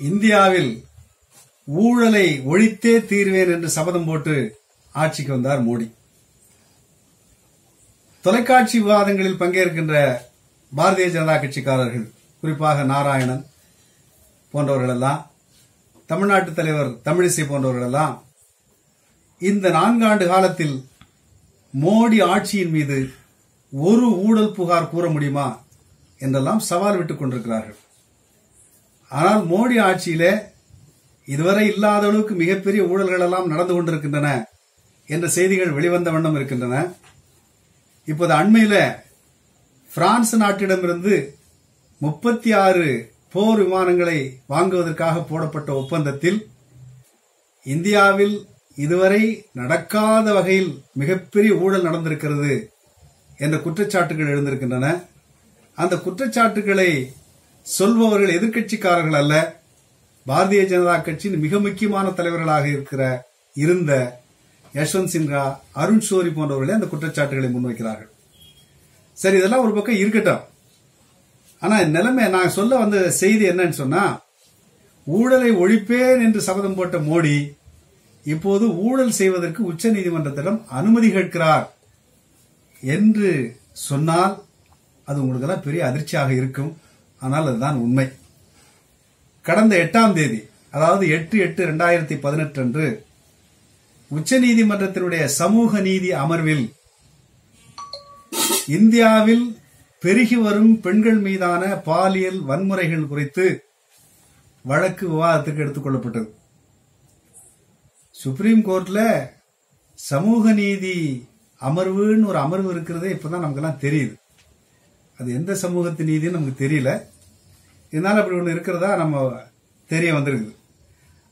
இந்தியாவில் ஊழலை ஒழித்தே தீர்வேன் என்று சபதம் போட்டு ஆட்சிக்கு வந்தார் மோடி. தொலைக்காட்சி விவாதங்களில் பங்கேற்கின்ற பாரதிய ஜனதா கட்சிக்காரர்கள் குறிப்பாக நாராயணன் போன்றவர்கள் எல்லாம் தமிழ்நாட்டு தலைவர் தமிழிசை போன்றவர்கள் எல்லாம் இந்த நான்காண்டு காலத்தில் மோடி ஆட்சியின் மீது ஒரு ஊழல் புகார் கூற முடியுமா என்றெல்லாம் சவால் விட்டுக் கொண்டிருக்கிறார்கள். ஆனால் மோடி ஆட்சியிலே இதுவரை இல்லாத அளவுக்கு மிகப்பெரிய ஊழல்கள் எல்லாம் நடந்து கொண்டிருக்கின்றன என்ற செய்திகள் வெளிவந்த வண்ணம் இருக்கின்றன. இப்போது அண்மையில பிரான்ஸ் நாட்டிடமிருந்து முப்பத்தி ஆறு போர் விமானங்களை வாங்குவதற்காக போடப்பட்ட ஒப்பந்தத்தில் இந்தியாவில் இதுவரை நடக்காத வகையில் மிகப்பெரிய ஊழல் நடந்திருக்கிறது என்ற குற்றச்சாட்டுகள் எழுந்திருக்கின்றன. அந்த குற்றச்சாட்டுகளை சொல்பவர்கள் எதிர்கட்சிக்காரர்கள் அல்ல. பாரதிய ஜனதா கட்சியின் மிக முக்கியமான தலைவர்களாக இருக்கிற இருந்த யஷ்வந்த் சின்ஹா அருண் ஷோரி போன்றவர்களே அந்த குற்றச்சாட்டுகளை முன்வைக்கிறார்கள். சரி இதெல்லாம் ஒரு பக்கம் இருக்கட்டும். ஆனா நிலைமை நான் சொல்ல வந்த செய்தி என்னன்னு சொன்னா ஊழலை ஒழிப்பேன் என்று சபதம் போட்ட மோடி இப்போது ஊழல் செய்வதற்கு உச்ச நீதிமன்றத்திடம் அனுமதி கேட்கிறார் என்று சொன்னால் அது உங்களுக்கு எல்லாம் பெரிய அதிர்ச்சியாக இருக்கும். ஆனால் அதுதான் உண்மை. கடந்த எட்டாம் தேதி அதாவது எட்டு எட்டு இரண்டாயிரத்தி பதினெட்டு அன்று உச்சநீதிமன்றத்தினுடைய சமூக நீதி அமர்வில் இந்தியாவில் பெருகி வரும் பெண்கள் மீதான பாலியல் வன்முறைகள் குறித்து வழக்கு விவாதத்துக்கு எடுத்துக் கொள்ளப்பட்டது. சுப்ரீம் கோர்ட்ல சமூக நீதி அமர்வுன்னு ஒரு அமர்வு இருக்கிறதே இப்பதான் நமக்கெல்லாம் தெரியுது. அது எந்த சமூகத்து நீதின்னு நமக்கு தெரியல. இதனால அப்படி ஒன்று இருக்கிறதா நம்ம தெரிய வந்திருக்குது.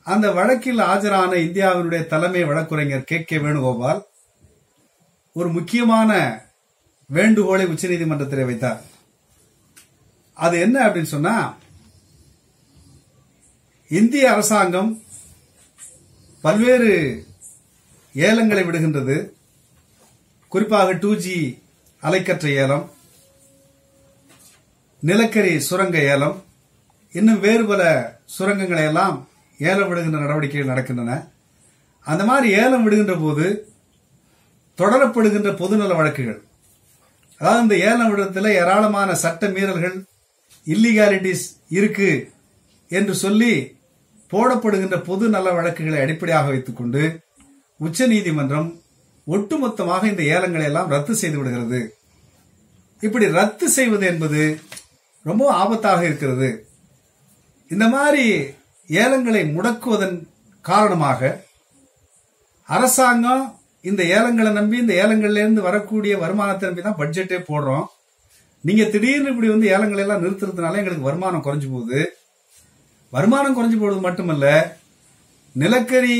அந்த வழக்கில் ஆஜரான இந்தியாவினுடைய தலைமை வழக்குரைஞர் கே கே வேணுகோபால் ஒரு முக்கியமான வேண்டுகோளை உச்சநீதிமன்றத்தில் வைத்தார். அது என்ன அப்படின்னு சொன்னா இந்திய அரசாங்கம் பல்வேறு ஏலங்களை விடுகின்றது. குறிப்பாக டூ ஜி அலைக்கற்ற ஏலம் நிலக்கரி சுரங்க ஏலம். இன்னும் வேறு பல சுரங்கங்களை எல்லாம் ஏலம் விடுகின்ற நடவடிக்கைகள் நடக்கின்றன. அந்த மாதிரி ஏலம் விடுகின்ற போது தொடரப்படுகின்ற பொதுநல வழக்குகள். அதாவது இந்த ஏலம் விடத்தில் ஏராளமான சட்ட மீறல்கள் இல்லீகாலிட்டிஸ் இருக்கு என்று சொல்லி போடப்படுகின்ற பொது நல வழக்குகளை அடிப்படையாக வைத்துக்கொண்டு உச்ச உச்சநீதிமன்றம் ஒட்டுமொத்தமாக இந்த ஏலங்களை எல்லாம் ரத்து செய்து விடுகிறது. இப்படி ரத்து செய்வது என்பது ரொம்ப ஆபத்தாக இருக்கிறது. இந்த மாதிரி ஏலங்களை முடக்குவதன் காரணமாக அரசாங்கம் இந்த ஏலங்களை நம்பி இந்த ஏலங்கள்ல இருந்து வரக்கூடிய வருமானத்தை நம்பி தான் பட்ஜெட்டே போடுறோம். நீங்க திடீர்னு இப்படி வந்து ஏலங்களை எல்லாம் நிறுத்துறதுனால எங்களுக்கு வருமானம் குறைஞ்சு போகுது. வருமானம் குறைஞ்சு போவது மட்டுமல்ல நிலக்கரி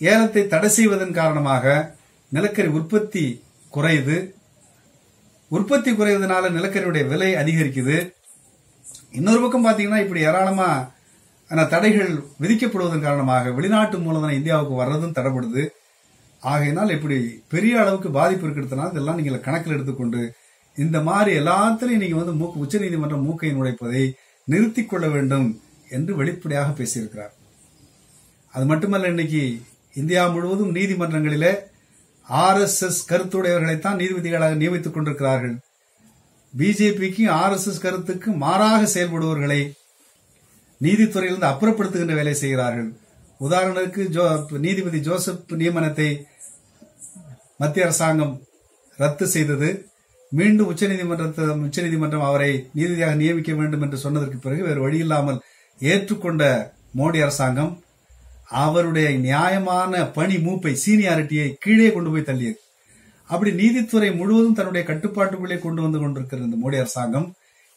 ஏலத்தை தடை செய்வதன் காரணமாக நிலக்கரி உற்பத்தி குறையுது. உற்பத்தி குறைவதனால நிலக்கரியுடைய விலை அதிகரிக்குது. இன்னொரு பக்கம் பாத்தீங்கன்னா இப்படி ஏராளமா தடைகள் விதிக்கப்படுவதன் காரணமாக வெளிநாட்டு மூலதனம் இந்தியாவுக்கு வர்றதும் தடைப்படுது ஆகையினால் இப்படி பெரிய அளவுக்கு பாதிப்பு இருக்கிறதுனால இதெல்லாம் நீங்கள் கணக்கில் எடுத்துக்கொண்டு இந்த மாதிரி எல்லாத்திலையும் நீங்க வந்து மூக்கு உச்சநீதிமன்றம் மூக்கை நுழைப்பதை நிறுத்திக் கொள்ள வேண்டும் என்று வெளிப்படையாக பேசியிருக்கிறார். அது மட்டுமல்ல இன்னைக்கு இந்தியா முழுவதும் நீதிமன்றங்களிலே ஆர் எஸ் எஸ் கருத்துடையவர்களைத்தான் நீதிபதிகளாக நியமித்துக் கொண்டிருக்கிறார்கள். பிஜேபிக்கு ஆர் எஸ் எஸ் கருத்துக்கு மாறாக செயல்படுபவர்களை நீதித்துறையிலிருந்து அப்புறப்படுத்துகின்ற வேலை செய்கிறார்கள். உதாரணத்துக்கு ஜோ- நீதிபதி ஜோசப் நியமனத்தை மத்திய அரசாங்கம் ரத்து செய்தது. மீண்டும் உச்சநீதிமன்றத்தை உச்சநீதிமன்றம் அவரை நீதிபதியாக நியமிக்க வேண்டும் என்று சொன்னதற்கு பிறகு வேறு வழியில்லாமல் ஏற்றுக்கொண்ட மோடி அரசாங்கம் அவருடைய நியாயமான பணி மூப்பை சீனியாரிட்டியை கீழே கொண்டு போய் தள்ளியது. அப்படி நீதித்துறை முழுவதும் தன்னுடைய கட்டுப்பாட்டுக்குள்ளே கொண்டு வந்து கொண்டிருக்கிற இந்த மோடி அரசாங்கம்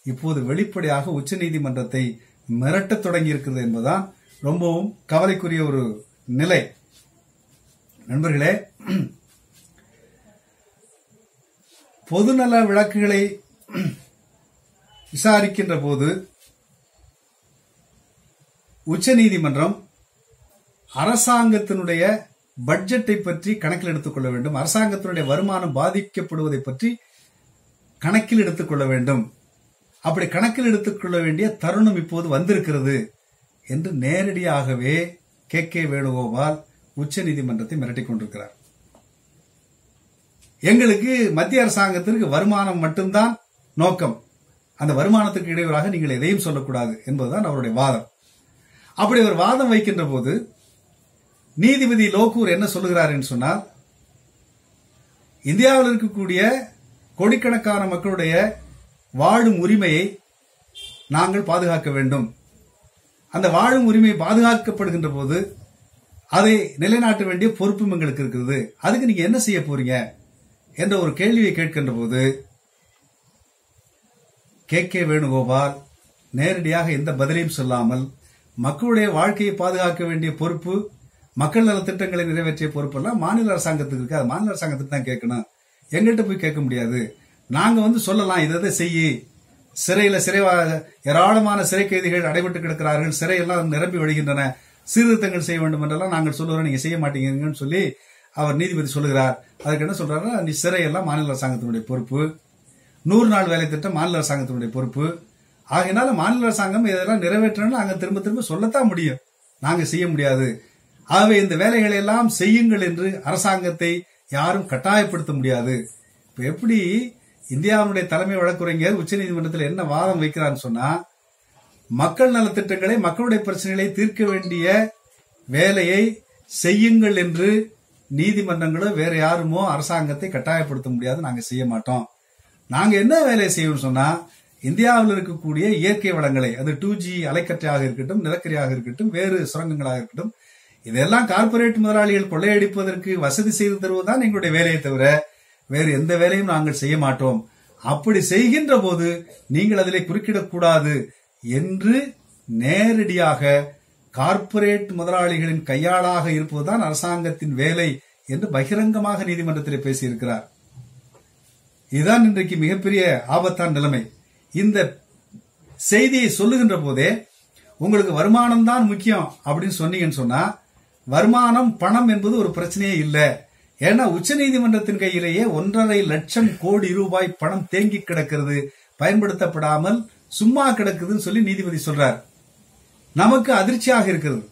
இப்போது வெளிப்படையாக உச்ச நீதிமன்றத்தை மிரட்டத் தொடங்கி இருக்கிறது என்பதுதான் ரொம்பவும் கவலைக்குரிய ஒரு நிலை. நண்பர்களே பொதுநல விளக்குகளை விசாரிக்கின்ற போது உச்சநீதிமன்றம் அரசாங்கத்தினுடைய பட்ஜெட்டை பற்றி கணக்கில் எடுத்துக்கொள்ள வேண்டும். அரசாங்கத்தினுடைய வருமானம் பாதிக்கப்படுவதை பற்றி கணக்கில் எடுத்துக்கொள்ள வேண்டும். அப்படி கணக்கில் எடுத்துக்கொள்ள வேண்டிய தருணம் இப்போது வந்திருக்கிறது என்று நேரடியாகவே கே. கே. வேணுகோபால் உச்ச நீதிமன்றத்தை மிரட்டிக் கொண்டிருக்கிறார். எங்களுக்கு மத்திய அரசாங்கத்திற்கு வருமானம் மட்டும்தான் நோக்கம். அந்த வருமானத்துக்கு இடையூறாக நீங்கள் எதையும் சொல்லக்கூடாது என்பதுதான் அவருடைய வாதம். அப்படி அவர் வாதம் வைக்கின்ற போது நீதிபதி லோகூர் என்ன சொல்லுகிறார் என்று சொன்னால் இந்தியாவில் இருக்கக்கூடிய கோடிக்கணக்கான மக்களுடைய வாழும் உரிமையை நாங்கள் பாதுகாக்க வேண்டும். அந்த வாழும் உரிமை பாதுகாக்கப்படுகின்ற போது அதை நிலைநாட்ட வேண்டிய பொறுப்பும் எங்களுக்கு இருக்கிறது. அதுக்கு நீங்க என்ன செய்ய போறீங்க? என்ற ஒரு கேள்வியை கேட்கின்ற போது கே. கே. வேணுகோபால் நேரடியாக எந்த பதிலையும் சொல்லாமல் மக்களுடைய வாழ்க்கையை பாதுகாக்க வேண்டிய பொறுப்பு மக்கள் நலத்திட்டங்களை நிறைவேற்றிய பொறுப்பெல்லாம் மாநில அரசாங்கத்துக்கு இருக்கு. அது மாநில அரசாங்கத்துக்கு தான் கேட்கணும். எங்கிட்ட போய் கேட்க முடியாது. நாங்க வந்து சொல்லலாம் இதை இதை செய்யி. சிறையில சிறை ஏராளமான சிறை கைதிகள் அடைபட்டு கிடக்கிறார்கள். சிறையெல்லாம் நிரம்பி வழிகின்றன. சீர்திருத்தங்கள் செய்ய வேண்டும் என்றெல்லாம் நாங்கள் சொல்லுறோம் நீங்க செய்ய மாட்டீங்கன்னு சொல்லி அவர் நீதிபதி சொல்லுகிறார். அதுக்கு என்ன சொல்றாருன்னா நீ சிறையெல்லாம் மாநில அரசாங்கத்தினுடைய பொறுப்பு. நூறு நாள் வேலை திட்டம் மாநில அரசாங்கத்தினுடைய பொறுப்பு. ஆகையினால மாநில அரசாங்கம் இதெல்லாம் நிறைவேற்றணும்னு நாங்கள் திரும்ப திரும்ப சொல்லத்தான் முடியும். நாங்க செய்ய முடியாது. ஆகவே இந்த வேலைகளை எல்லாம் செய்யுங்கள் என்று அரசாங்கத்தை யாரும் கட்டாயப்படுத்த முடியாது. இப்ப எப்படி இந்தியாவுடைய தலைமை வழக்குரைஞர் உச்சநீதிமன்றத்தில் என்ன வாதம் வைக்கிறான்னு சொன்னா மக்கள் நலத்திட்டங்களை மக்களுடைய பிரச்சனைகளை தீர்க்க வேண்டிய வேலையை செய்யுங்கள் என்று நீதிமன்றங்களோ வேற யாருமோ அரசாங்கத்தை கட்டாயப்படுத்த முடியாது. நாங்க செய்ய மாட்டோம். நாங்க என்ன வேலையை செய்வோம் சொன்னா இந்தியாவில் இருக்கக்கூடிய இயற்கை வளங்களை அது டூ ஜி அலைக்கற்றையாக இருக்கட்டும் நிலக்கரியாக இருக்கட்டும் வேறு சுரங்கங்களாக இருக்கட்டும் இதெல்லாம் கார்ப்பரேட் முதலாளிகள் கொள்ளையடிப்பதற்கு வசதி செய்து தருவதுதான் எங்களுடைய வேலையை தவிர வேறு எந்த வேலையும் நாங்கள் செய்ய மாட்டோம். அப்படி செய்கின்ற போது நீங்கள் அதிலே குறுக்கிடக்கூடாது என்று நேரடியாக கார்ப்பரேட் முதலாளிகளின் கையாளாக இருப்பதுதான் அரசாங்கத்தின் வேலை என்று பகிரங்கமாக நீதிமன்றத்தில் பேசியிருக்கிறார். இதுதான் இன்றைக்கு மிகப்பெரிய ஆபத்தான நிலைமை. இந்த செய்தியை சொல்லுகின்ற போதே உங்களுக்கு வருமானம் தான் முக்கியம் அப்படின்னு சொன்னீங்கன்னு சொன்னா வருமானம் பணம் என்பது ஒரு பிரச்சனையே இல்லை. ஏன்னா உச்சநீதிமன்றத்தின் கையிலேயே ஒன்றரை லட்சம் கோடி ரூபாய் பணம் தேங்கி கிடக்கிறது. பயன்படுத்தப்படாமல் சும்மா கிடக்குதுன்னு சொல்லி நீதிபதி சொல்றார். நமக்கு அதிர்ச்சியாக இருக்கிறது.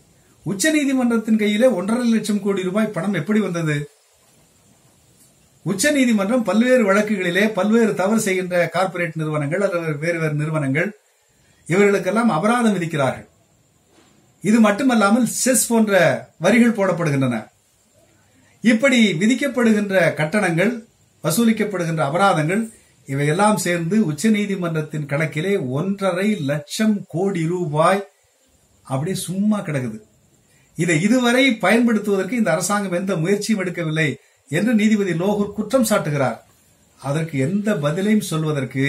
உச்ச நீதிமன்றத்தின் கையிலே ஒன்றரை லட்சம் கோடி ரூபாய் பணம் எப்படி வந்தது? உச்ச நீதிமன்றம் பல்வேறு வழக்குகளிலே பல்வேறு தவறு செய்கின்ற கார்ப்பரேட் நிறுவனங்கள் அல்லது வேறு வேறு நிறுவனங்கள் இவர்களுக்கெல்லாம் அபராதம் விதிக்கிறார்கள். இது மட்டுமல்லாமல் செஸ் போன்ற வரிகள் போடப்படுகின்றன. இப்படி விதிக்கப்படுகின்ற கட்டணங்கள் வசூலிக்கப்படுகின்ற அபராதங்கள் இவையெல்லாம் சேர்ந்து உச்சநீதிமன்றத்தின் கணக்கிலே ஒன்றரை லட்சம் கோடி ரூபாய் அப்படி சும்மா கிடக்குது. இதை இதுவரை பயன்படுத்துவதற்கு இந்த அரசாங்கம் எந்த முயற்சியும் எடுக்கவில்லை என்று நீதிபதி லோகூர் குற்றம் சாட்டுகிறார். அதற்கு எந்த பதிலையும் சொல்வதற்கு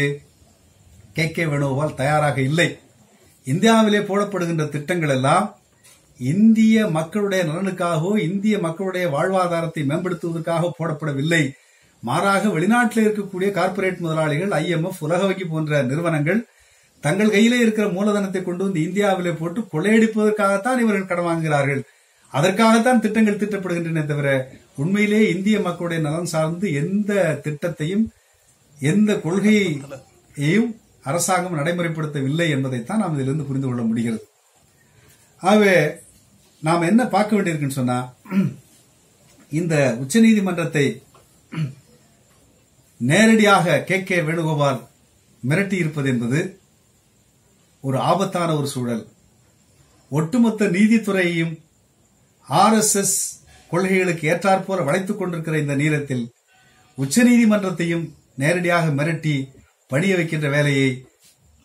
கே கே வேணுகோபால் தயாராக இல்லை. இந்தியாவிலே போடப்படுகின்ற திட்டங்கள் எல்லாம் இந்திய மக்களுடைய நலனுக்காகவோ இந்திய மக்களுடைய வாழ்வாதாரத்தை மேம்படுத்துவதற்காக போடப்படவில்லை. மாறாக வெளிநாட்டில் இருக்கக்கூடிய கார்ப்பரேட் முதலாளிகள் ஐஎம்எஃப் உலக வங்கி போன்ற நிறுவனங்கள் தங்கள் கையிலே இருக்கிற மூலதனத்தை கொண்டு வந்து இந்தியாவிலே போட்டு கொள்ளையடிப்பதற்காகத்தான் இவர்கள் கடன் வாங்குகிறார்கள். அதற்காகத்தான் திட்டங்கள் திட்டப்படுகின்றன தவிர உண்மையிலே இந்திய மக்களுடைய நலன் சார்ந்து எந்த திட்டத்தையும் எந்த கொள்கையையும் அரசாங்கம் நடைமுறைப்படுத்தவில்லை என்பதைத்தான் நாம் இதிலிருந்து புரிந்து கொள்ள முடிகிறது. ஆகவே நாம் என்ன பார்க்க வேண்டியிருக்குன்னு சொன்னா இந்த உச்சநீதிமன்றத்தை நேரடியாக கே. கே. வேணுகோபால் மிரட்டி இருப்பது என்பது ஒரு ஆபத்தான ஒரு சூழல். ஒட்டுமொத்த நீதித்துறையையும் ஆர் எஸ் எஸ் கொள்கைகளுக்கு ஏற்றாற்போல வளைத்துக் கொண்டிருக்கிற இந்த நேரத்தில் உச்சநீதிமன்றத்தையும் நேரடியாக மிரட்டி பணிய வைக்கின்ற வேலையை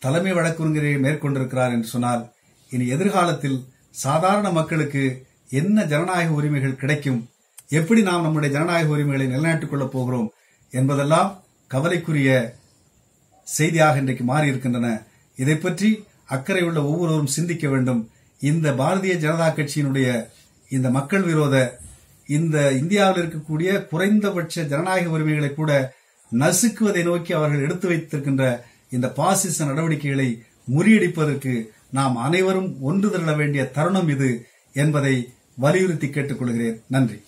தலைமை வழக்குரைஞரே மேற்கொண்டிருக்கிறார் என்று சொன்னால் இனி எதிர்காலத்தில் சாதாரண மக்களுக்கு என்ன ஜனநாயக உரிமைகள் கிடைக்கும்? எப்படி நாம் நம்முடைய ஜனநாயக உரிமைகளை நிலைநாட்டிக் கொள்ளப் போகிறோம் என்பதெல்லாம் கவலைக்குரிய செய்தியாக இன்றைக்கு மாறி இருக்கின்றன இதை பற்றி அக்கறை உள்ள ஒவ்வொருவரும் சிந்திக்க வேண்டும். இந்த பாரதிய ஜனதா கட்சியினுடைய இந்த மக்கள் விரோத இந்த இந்தியாவில் இருக்கக்கூடிய குறைந்தபட்ச ஜனநாயக உரிமைகளை கூட நசுக்குவதை நோக்கி அவர்கள் எடுத்து வைத்திருக்கின்ற இந்த பாசிச நடவடிக்கைகளை முறியடிப்பதற்கு நாம் அனைவரும் ஒன்று திரள வேண்டிய தருணம் இது என்பதை வலியுறுத்தி கேட்டுக்கொள்கிறேன். நன்றி.